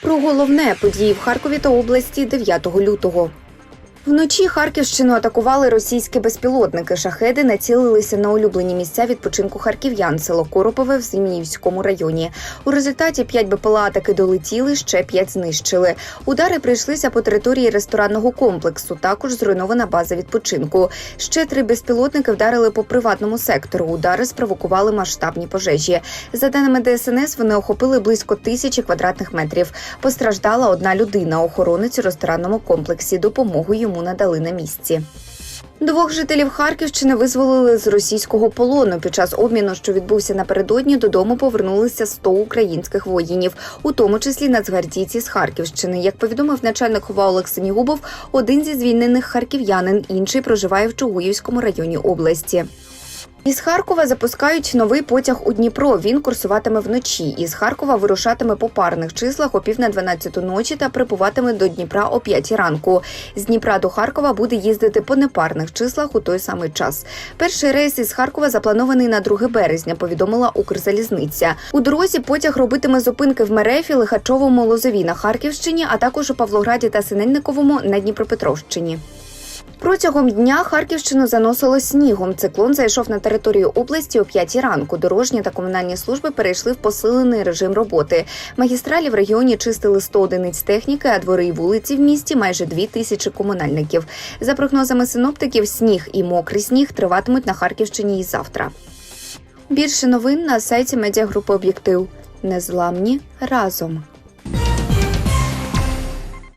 Про головне події в Харкові та області 9 лютого. Вночі Харківщину атакували російські безпілотники. Шахеди націлилися на улюблені місця відпочинку харків'ян, село Коропове в Зміївському районі. У результаті 5 БПЛА таки долетіли, ще 5 знищили. Удари прийшлися по території ресторанного комплексу. Також зруйнована база відпочинку. Ще три безпілотники вдарили по приватному сектору. Удари спровокували масштабні пожежі. За даними ДСНС, вони охопили близько тисячі квадратних метрів. Постраждала одна людина. Охоронець у ресторанному комплексі. Допомогу йому надали на місці. Двох жителів Харківщини визволили з російського полону. Під час обміну, що відбувся напередодні, додому повернулися 100 українських воїнів, у тому числі нацгвардійці з Харківщини. Як повідомив начальник ХОВА Олег Синігубов, один зі звільнених харків'янин, інший проживає в Чугуївському районі області. Із Харкова запускають новий потяг у Дніпро. Він курсуватиме вночі. Із Харкова вирушатиме по парних числах о пів на 12 ночі та прибуватиме до Дніпра о 5 ранку. З Дніпра до Харкова буде їздити по непарних числах у той самий час. Перший рейс із Харкова запланований на 2 березня. Повідомила Укрзалізниця. У дорозі потяг робитиме зупинки в Мерефі, Лихачовому, Лозові на Харківщині, а також у Павлограді та Синельниковому на Дніпропетровщині. Протягом дня Харківщину заносило снігом. Циклон зайшов на територію області о 5 ранку. Дорожні та комунальні служби перейшли в посилений режим роботи. Магістралі в регіоні чистили 100 одиниць техніки, а двори і вулиці в місті майже 2 тисячі комунальників. За прогнозами синоптиків, сніг і мокрий сніг триватимуть на Харківщині і завтра. Більше новин на сайті медіагрупи Об'єктив. Незламні разом.